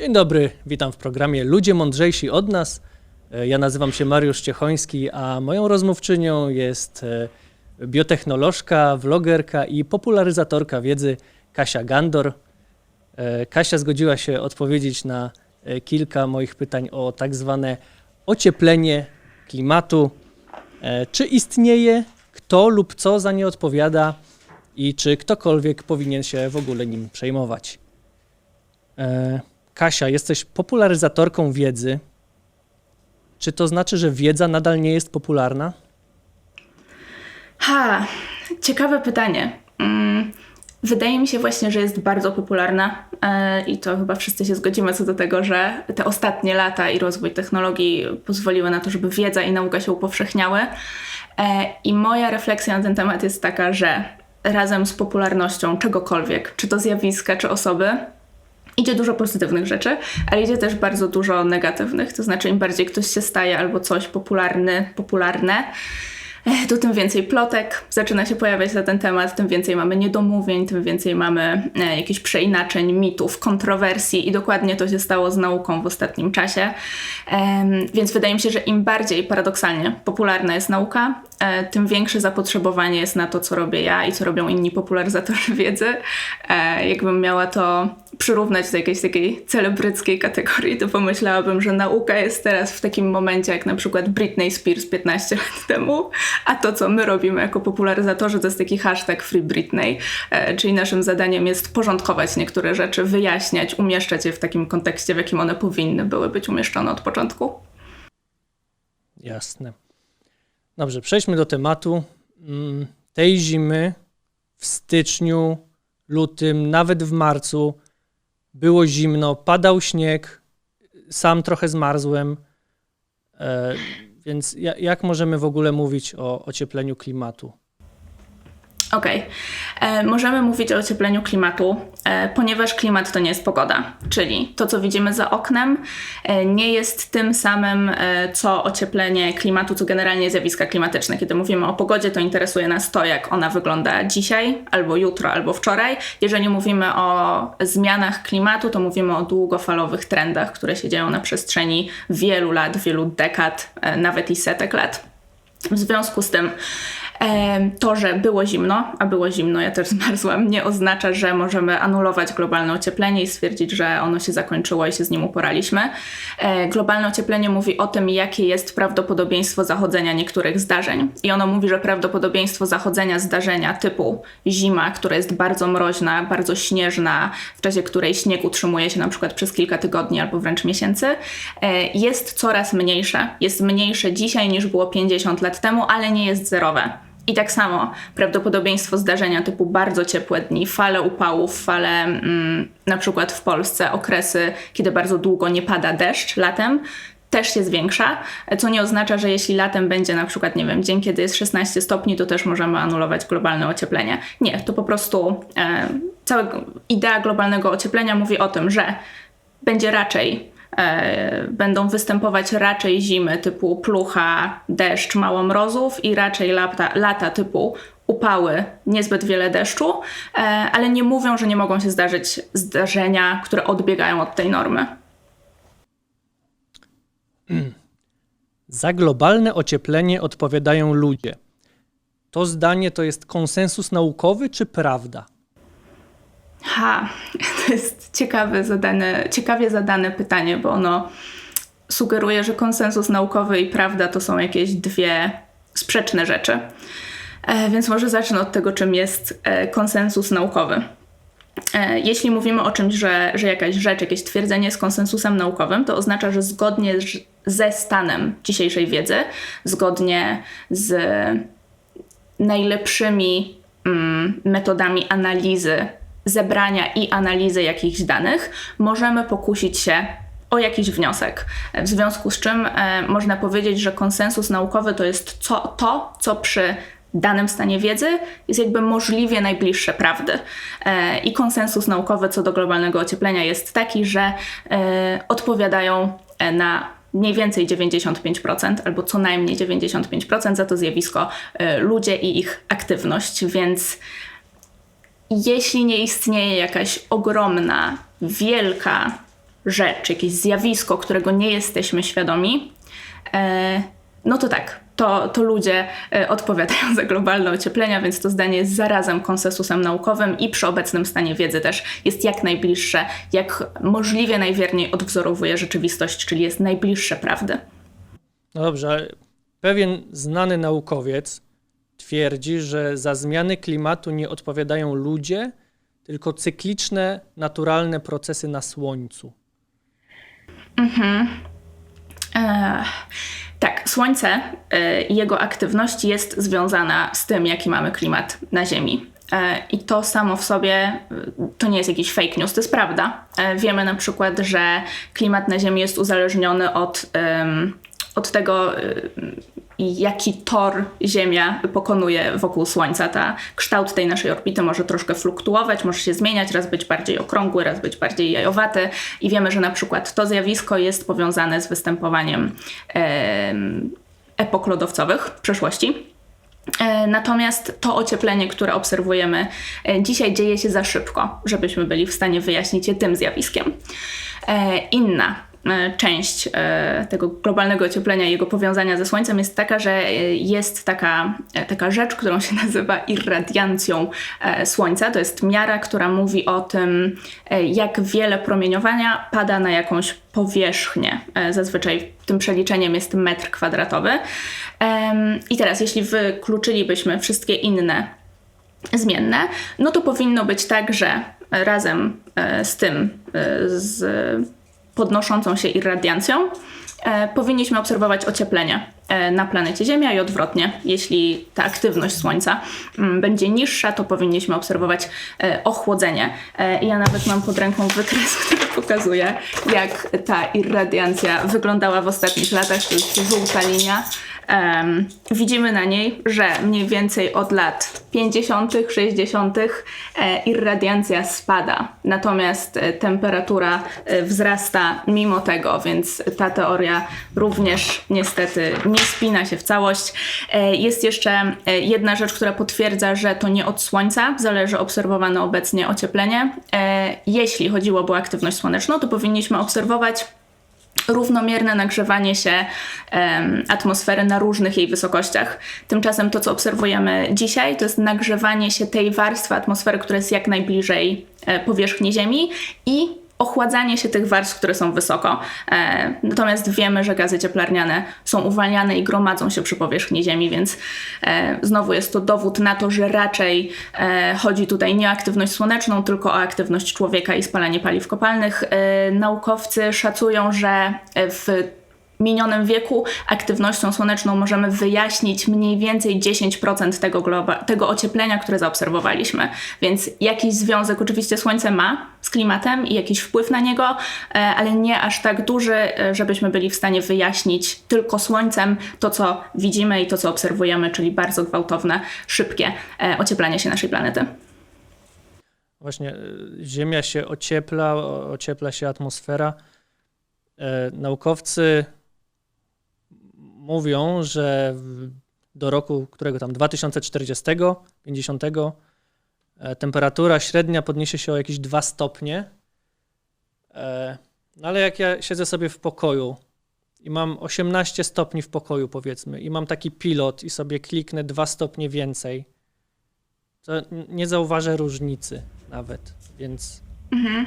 Dzień dobry, witam w programie Ludzie Mądrzejsi od nas. E, Ja nazywam się Mariusz Ciechoński, a moją rozmówczynią jest e, biotechnolożka, vlogerka i popularyzatorka wiedzy Kasia Gandor. E, Kasia zgodziła się odpowiedzieć na kilka moich pytań o tak zwane ocieplenie klimatu. Czy istnieje, kto lub co za nie odpowiada i czy ktokolwiek powinien się w ogóle nim przejmować? Kasia, jesteś popularyzatorką wiedzy. Czy to znaczy, że wiedza nadal nie jest popularna? Ha, ciekawe pytanie. Mm, Wydaje mi się właśnie, że jest bardzo popularna e, i to chyba wszyscy się zgodzimy co do tego, że te ostatnie lata i rozwój technologii pozwoliły na to, żeby wiedza i nauka się upowszechniały. E, I moja refleksja na ten temat jest taka, że razem z popularnością czegokolwiek, czy to zjawiska, czy osoby, idzie dużo pozytywnych rzeczy, ale idzie też bardzo dużo negatywnych. To znaczy, im bardziej ktoś się staje albo coś popularny, popularne, eh, to tym więcej plotek zaczyna się pojawiać na ten temat, tym więcej mamy niedomówień, tym więcej mamy e, jakichś przeinaczeń, mitów, kontrowersji i dokładnie to się stało z nauką w ostatnim czasie. Em, więc wydaje mi się, że im bardziej paradoksalnie popularna jest nauka, e, tym większe zapotrzebowanie jest na to, co robię ja i co robią inni popularyzatorzy wiedzy. E, jakbym miała to przyrównać do jakiejś takiej celebryckiej kategorii, to pomyślałabym, że nauka jest teraz w takim momencie, jak na przykład Britney Spears 15 lat temu, a to, co my robimy jako popularyzatorzy, to jest taki hashtag Free Britney, e, czyli naszym zadaniem jest porządkować niektóre rzeczy, wyjaśniać, umieszczać je w takim kontekście, w jakim one powinny były być umieszczone od początku. Jasne. Dobrze, przejdźmy do tematu. Mm, Tej zimy w styczniu, lutym, nawet w marcu było zimno, padał śnieg, sam trochę zmarzłem. E, Więc ja- jak możemy w ogóle mówić o ociepleniu klimatu? Okej. E, Możemy mówić o ociepleniu klimatu, e, ponieważ klimat to nie jest pogoda, czyli to, co widzimy za oknem, e, nie jest tym samym, e, co ocieplenie klimatu, co generalnie zjawiska klimatyczne. Kiedy mówimy o pogodzie, to interesuje nas to, jak ona wygląda dzisiaj, albo jutro, albo wczoraj. Jeżeli mówimy o zmianach klimatu, to mówimy o długofalowych trendach, które się dzieją na przestrzeni wielu lat, wielu dekad, e, nawet i setek lat. W związku z tym to, że było zimno, a było zimno, ja też zmarzłam, nie oznacza, że możemy anulować globalne ocieplenie i stwierdzić, że ono się zakończyło i się z nim uporaliśmy. E, Globalne ocieplenie mówi o tym, jakie jest prawdopodobieństwo zachodzenia niektórych zdarzeń. I ono mówi, że prawdopodobieństwo zachodzenia zdarzenia typu zima, która jest bardzo mroźna, bardzo śnieżna, w czasie której śnieg utrzymuje się na przykład przez kilka tygodni albo wręcz miesięcy, e, jest coraz mniejsze. Jest mniejsze dzisiaj niż było 50 lat temu, ale nie jest zerowe. I tak samo prawdopodobieństwo zdarzenia typu bardzo ciepłe dni, fale upałów, fale mm, na przykład w Polsce okresy, kiedy bardzo długo nie pada deszcz latem, też się zwiększa, co nie oznacza, że jeśli latem będzie na przykład, nie wiem, dzień, kiedy jest 16 stopni, to też możemy anulować globalne ocieplenie. Nie, to po prostu e, cała idea globalnego ocieplenia mówi o tym, że będzie raczej będą występować raczej zimy typu plucha, deszcz, mało mrozów i raczej lata, lata typu upały, niezbyt wiele deszczu, e, ale nie mówią, że nie mogą się zdarzyć zdarzenia, które odbiegają od tej normy. Za globalne ocieplenie odpowiadają ludzie. To zdanie to jest konsensus naukowy czy prawda? Ha, to jest ciekawe zadane, ciekawie zadane pytanie, bo ono sugeruje, że konsensus naukowy i prawda to są jakieś dwie sprzeczne rzeczy. E, więc może zacznę od tego, czym jest e, konsensus naukowy. E, Jeśli mówimy o czymś, że, że jakaś rzecz, jakieś twierdzenie jest konsensusem naukowym, to oznacza, że zgodnie ze stanem dzisiejszej wiedzy, zgodnie z najlepszymi mm, metodami analizy, zebrania i analizy jakichś danych, możemy pokusić się o jakiś wniosek. W związku z czym e, można powiedzieć, że konsensus naukowy to jest co, to, co przy danym stanie wiedzy jest jakby możliwie najbliższe prawdy. E, I konsensus naukowy co do globalnego ocieplenia jest taki, że e, odpowiadają e, na mniej więcej 95% albo co najmniej 95% za to zjawisko e, ludzie i ich aktywność, więc jeśli nie istnieje jakaś ogromna, wielka rzecz, jakieś zjawisko, którego nie jesteśmy świadomi, e, no to tak, to, to ludzie e, odpowiadają za globalne ocieplenia, więc to zdanie jest zarazem konsensusem naukowym i przy obecnym stanie wiedzy też jest jak najbliższe, jak możliwie najwierniej odwzorowuje rzeczywistość, czyli jest najbliższe prawdy. No dobrze, ale pewien znany naukowiec twierdzi, że za zmiany klimatu nie odpowiadają ludzie, tylko cykliczne, naturalne procesy na Słońcu. E, tak, Słońce e, i jego aktywność jest związana z tym, jaki mamy klimat na Ziemi. E, I to samo w sobie e, to nie jest jakiś fake news, to jest prawda. E, Wiemy na przykład, że klimat na Ziemi jest uzależniony od, od tego, em, jaki tor Ziemia pokonuje wokół Słońca. Ta kształt tej naszej orbity może troszkę fluktuować, może się zmieniać, raz być bardziej okrągły, raz być bardziej jajowaty. I wiemy, że na przykład to zjawisko jest powiązane z występowaniem em, epok lodowcowych w przeszłości. E, Natomiast to ocieplenie, które obserwujemy e, dzisiaj, dzieje się za szybko, żebyśmy byli w stanie wyjaśnić je tym zjawiskiem. E, Inna e, część e, tego globalnego ocieplenia i jego powiązania ze Słońcem jest taka, że e, jest taka, e, taka rzecz, którą się nazywa irradiancją e, Słońca. To jest miara, która mówi o tym, e, jak wiele promieniowania pada na jakąś powierzchnię. E, Zazwyczaj tym przeliczeniem jest metr kwadratowy. I teraz, jeśli wykluczylibyśmy wszystkie inne zmienne, no to powinno być tak, że razem e, z tym, e, z podnoszącą się irradiancją, e, powinniśmy obserwować ocieplenie e, na planecie Ziemia i odwrotnie. Jeśli ta aktywność Słońca mm, będzie niższa, to powinniśmy obserwować e, ochłodzenie. Ja nawet mam pod ręką wykres, który pokazuje, jak ta irradiancja wyglądała w ostatnich latach. To jest żółta linia. Em, widzimy na niej, że mniej więcej od lat 50., 60. e, irradiancja spada, natomiast e, temperatura e, wzrasta mimo tego, więc ta teoria również niestety nie spina się w całość. Jest jeszcze jedna rzecz, która potwierdza, że to nie od Słońca zależy obserwowane obecnie ocieplenie. Jeśli chodziłoby o aktywność słoneczną, to powinniśmy obserwować równomierne nagrzewanie się em, atmosfery na różnych jej wysokościach. Tymczasem to, co obserwujemy dzisiaj, to jest nagrzewanie się tej warstwy atmosfery, która jest jak najbliżej e, powierzchni Ziemi i ochładzanie się tych warstw, które są wysoko. E, natomiast wiemy, że gazy cieplarniane są uwalniane i gromadzą się przy powierzchni Ziemi, więc e, znowu jest to dowód na to, że raczej e, chodzi tutaj nie o aktywność słoneczną, tylko o aktywność człowieka i spalanie paliw kopalnych. E, naukowcy szacują, że e, w minionym wieku aktywnością słoneczną możemy wyjaśnić mniej więcej 10% tego, globa- tego ocieplenia, które zaobserwowaliśmy. Więc jakiś związek oczywiście Słońce ma z klimatem i jakiś wpływ na niego, e, ale nie aż tak duży, e, żebyśmy byli w stanie wyjaśnić tylko Słońcem to, co widzimy i to, co obserwujemy, czyli bardzo gwałtowne, szybkie e, ocieplanie się naszej planety. Właśnie Ziemia się ociepla, ociepla się atmosfera. Naukowcy mówią, że do roku, którego tam 2040, 50, e, temperatura średnia podniesie się o jakieś 2 stopnie. E, No ale jak ja siedzę sobie w pokoju i mam 18 stopni w pokoju, powiedzmy, i mam taki pilot i sobie kliknę 2 stopnie więcej, to nie zauważę różnicy nawet, więc E,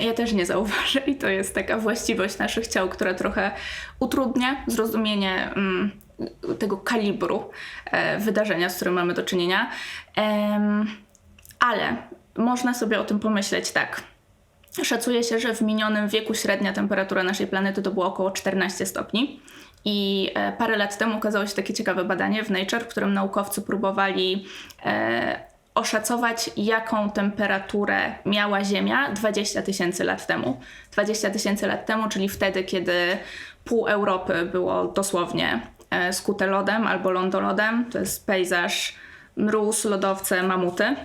Ja też nie zauważę i to jest taka właściwość naszych ciał, która trochę utrudnia zrozumienie mm, tego kalibru e, wydarzenia, z którym mamy do czynienia. Em, ale można sobie o tym pomyśleć tak. Szacuje się, że w minionym wieku średnia temperatura naszej planety to było około 14 stopni. I e, parę lat temu ukazało się takie ciekawe badanie w Nature, w którym naukowcy próbowali e, oszacować, jaką temperaturę miała Ziemia 20 tysięcy lat temu. 20 tysięcy lat temu, czyli wtedy, kiedy pół Europy było dosłownie e, skute lodem albo lądolodem. To jest pejzaż mróz, lodowce, mamuty.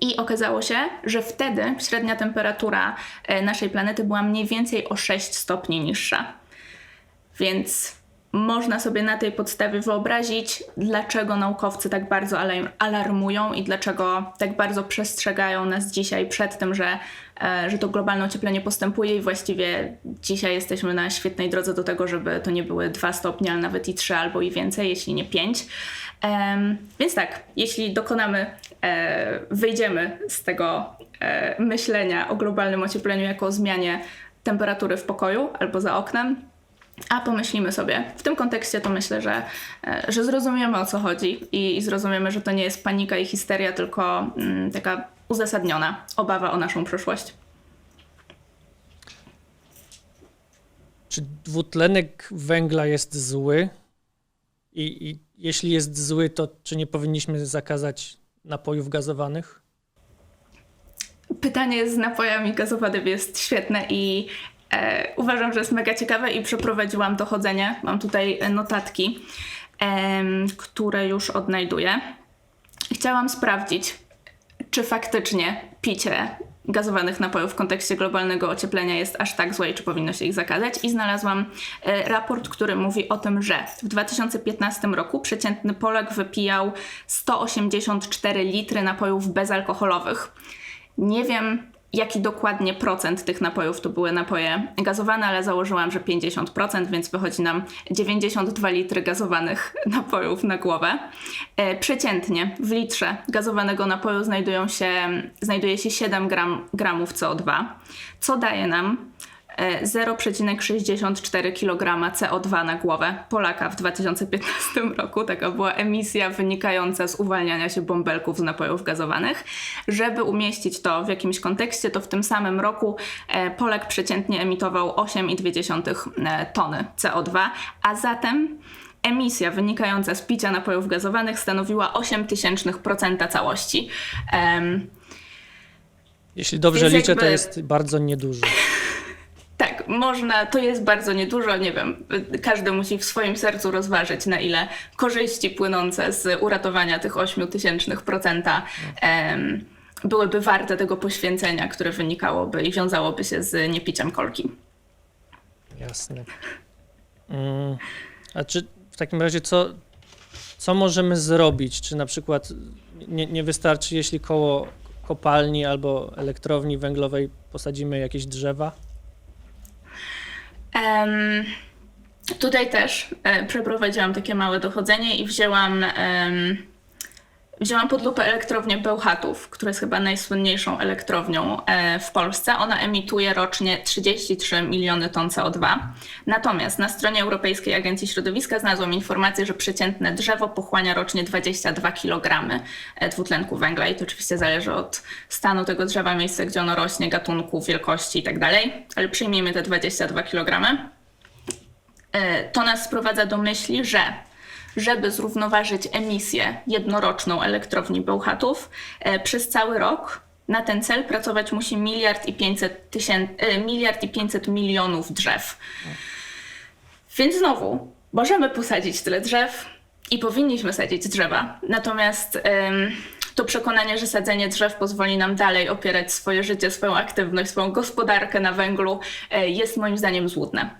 I okazało się, że wtedy średnia temperatura e, naszej planety była mniej więcej o 6 stopni niższa. Więc można sobie na tej podstawie wyobrazić, dlaczego naukowcy tak bardzo alarm- alarmują i dlaczego tak bardzo przestrzegają nas dzisiaj przed tym, że, e, że to globalne ocieplenie postępuje i właściwie dzisiaj jesteśmy na świetnej drodze do tego, żeby to nie były 2 stopnie, ale nawet i 3 albo i więcej, jeśli nie 5. Em, więc tak, jeśli dokonamy, e, wyjdziemy z tego e, myślenia o globalnym ociepleniu jako o zmianie temperatury w pokoju albo za oknem, a pomyślimy sobie. W tym kontekście to myślę, że, e, że zrozumiemy o co chodzi i, i zrozumiemy, że to nie jest panika i histeria, tylko mm, taka uzasadniona obawa o naszą przyszłość. Czy dwutlenek węgla jest zły? I, I jeśli jest zły, to czy nie powinniśmy zakazać napojów gazowanych? Pytanie z napojami gazowanymi jest świetne i e, uważam, że jest mega ciekawe i przeprowadziłam dochodzenie. Mam tutaj notatki, em, które już odnajduję. Chciałam sprawdzić, czy faktycznie picie gazowanych napojów w kontekście globalnego ocieplenia jest aż tak złe i czy powinno się ich zakazać. I znalazłam e, raport, który mówi o tym, że w 2015 roku przeciętny Polak wypijał 184 litry napojów bezalkoholowych. Nie wiem, jaki dokładnie procent tych napojów to były napoje gazowane, ale założyłam, że 50%, więc wychodzi nam 92 litry gazowanych napojów na głowę. E, przeciętnie w litrze gazowanego napoju znajdują się, znajduje się 7 gram, gramów CO2, co daje nam 0,64 kg CO2 na głowę Polaka w 2015 roku. Taka była emisja wynikająca z uwalniania się bąbelków z napojów gazowanych. Żeby umieścić to w jakimś kontekście, to w tym samym roku e, Polak przeciętnie emitował 8,2 e, tony CO2, a zatem emisja wynikająca z picia napojów gazowanych stanowiła 0,08% całości. Em, Jeśli dobrze liczę, to jakby- jest bardzo niedużo. Tak, można, to jest bardzo niedużo, nie wiem, każdy musi w swoim sercu rozważyć, na ile korzyści płynące z uratowania tych 0,08% em, byłyby warte tego poświęcenia, które wynikałoby i wiązałoby się z niepiciem kolki. Jasne. Mm, a czy w takim razie co, co możemy zrobić? Czy na przykład nie, nie wystarczy, jeśli koło kopalni albo elektrowni węglowej posadzimy jakieś drzewa? Em, tutaj też e, przeprowadziłam takie małe dochodzenie i wzięłam, em, wzięłam pod lupę elektrownię Bełchatów, która jest chyba najsłynniejszą elektrownią e, w Polsce. Ona emituje rocznie 33 miliony ton CO2. Natomiast na stronie Europejskiej Agencji Środowiska znalazłam informację, że przeciętne drzewo pochłania rocznie 22 kg e, dwutlenku węgla i to oczywiście zależy od stanu tego drzewa, miejsca, gdzie ono rośnie, gatunku, wielkości itd. Ale przyjmijmy te 22 kg. E, To nas sprowadza do myśli, że żeby zrównoważyć emisję jednoroczną elektrowni Bełchatów, e, przez cały rok na ten cel pracować musi miliard i 500, tysięcy, e, miliard i 500 milionów drzew. Więc znowu, możemy posadzić tyle drzew i powinniśmy sadzić drzewa. Natomiast em, to przekonanie, że sadzenie drzew pozwoli nam dalej opierać swoje życie, swoją aktywność, swoją gospodarkę na węglu, e, jest moim zdaniem złudne.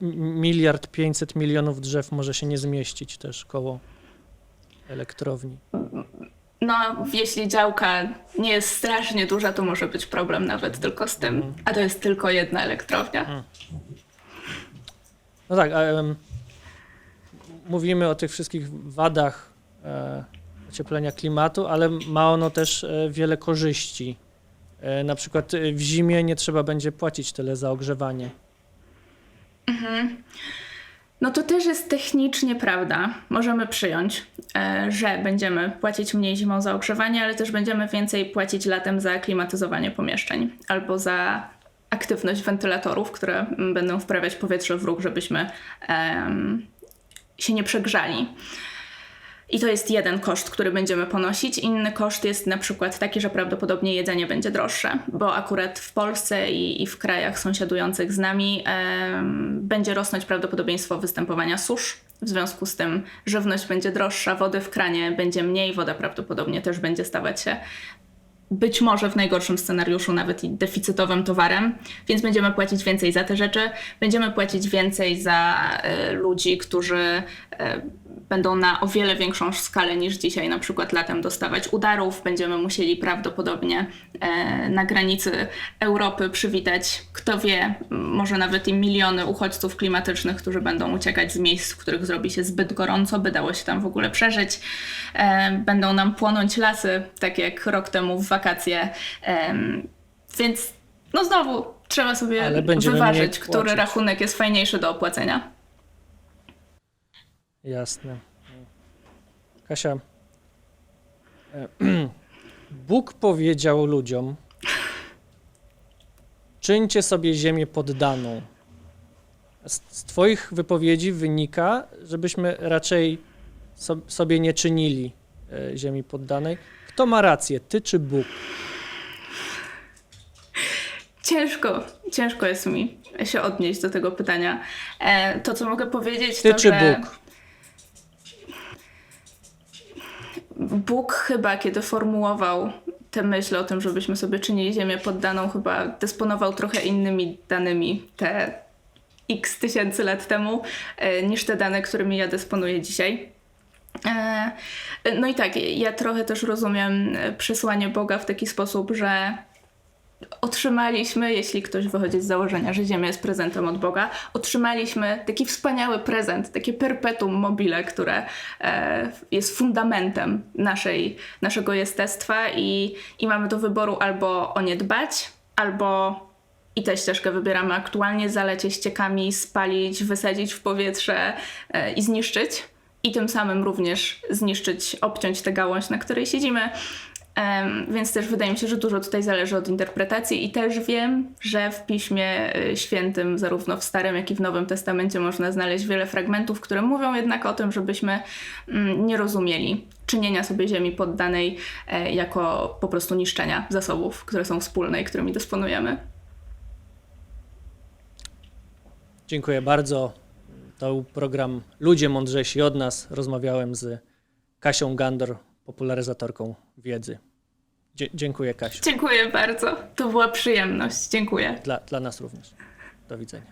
Miliard pięćset milionów drzew może się nie zmieścić też koło elektrowni. No, jeśli działka nie jest strasznie duża, to może być problem nawet tylko z tym. A to jest tylko jedna elektrownia. No tak, em, mówimy o tych wszystkich wadach e, ocieplenia klimatu, ale ma ono też e, wiele korzyści. E, na przykład e, w zimie nie trzeba będzie płacić tyle za ogrzewanie. No to też jest technicznie prawda. Możemy przyjąć, e, że będziemy płacić mniej zimą za ogrzewanie, ale też będziemy więcej płacić latem za klimatyzowanie pomieszczeń albo za aktywność wentylatorów, które będą wprawiać powietrze w ruch, żebyśmy się nie przegrzali. I to jest jeden koszt, który będziemy ponosić. Inny koszt jest na przykład taki, że prawdopodobnie jedzenie będzie droższe, bo akurat w Polsce i, i w krajach sąsiadujących z nami będzie rosnąć prawdopodobieństwo występowania susz. W związku z tym żywność będzie droższa, wody w kranie będzie mniej, woda prawdopodobnie też będzie stawać się być może w najgorszym scenariuszu nawet i deficytowym towarem, więc będziemy płacić więcej za te rzeczy, będziemy płacić więcej za e, ludzi, którzy e, będą na o wiele większą skalę niż dzisiaj, na przykład latem dostawać udarów, będziemy musieli prawdopodobnie e, na granicy Europy przywitać, kto wie, może nawet i miliony uchodźców klimatycznych, którzy będą uciekać z miejsc, w których zrobi się zbyt gorąco, by dało się tam w ogóle przeżyć. E, będą nam płonąć lasy, tak jak rok temu w wakacje. Em, więc no znowu trzeba sobie wyważyć, który płacić. rachunek jest fajniejszy do opłacenia. Jasne. Kasia, e, Bóg powiedział ludziom, czyńcie sobie ziemię poddaną. Z, z Twoich wypowiedzi wynika, żebyśmy raczej so, sobie nie czynili e, ziemi poddanej. Kto ma rację, ty czy Bóg? Ciężko, ciężko jest mi się odnieść do tego pytania. E, to, co mogę powiedzieć, Ty to, czy że Bóg? Bóg chyba, kiedy formułował tę myśl o tym, żebyśmy sobie czynili ziemię poddaną, chyba dysponował trochę innymi danymi te x tysięcy lat temu, e, niż te dane, którymi ja dysponuję dzisiaj. E, No i tak, ja trochę też rozumiem e, przesłanie Boga w taki sposób, że otrzymaliśmy, jeśli ktoś wychodzi z założenia, że Ziemia jest prezentem od Boga, otrzymaliśmy taki wspaniały prezent, takie perpetuum mobile, które e, jest fundamentem naszej, naszego jestestwa i, i mamy do wyboru albo o nie dbać, albo i tę ścieżkę wybieramy aktualnie, zalecie ściekami, spalić, wysadzić w powietrze e, i zniszczyć. I tym samym również zniszczyć, obciąć tę gałąź, na której siedzimy. Więc też wydaje mi się, że dużo tutaj zależy od interpretacji i też wiem, że w Piśmie y, Świętym, zarówno w Starym, jak i w Nowym Testamencie można znaleźć wiele fragmentów, które mówią jednak o tym, żebyśmy mm, nie rozumieli czynienia sobie ziemi poddanej e, jako po prostu niszczenia zasobów, które są wspólne i którymi dysponujemy. Dziękuję bardzo. To był program Ludzie Mądrzejsi od nas. Rozmawiałem z Kasią Gandor, popularyzatorką wiedzy. Dzie- dziękuję, Kasiu. Dziękuję bardzo. To była przyjemność. Dziękuję. Dla, dla nas również. Do widzenia.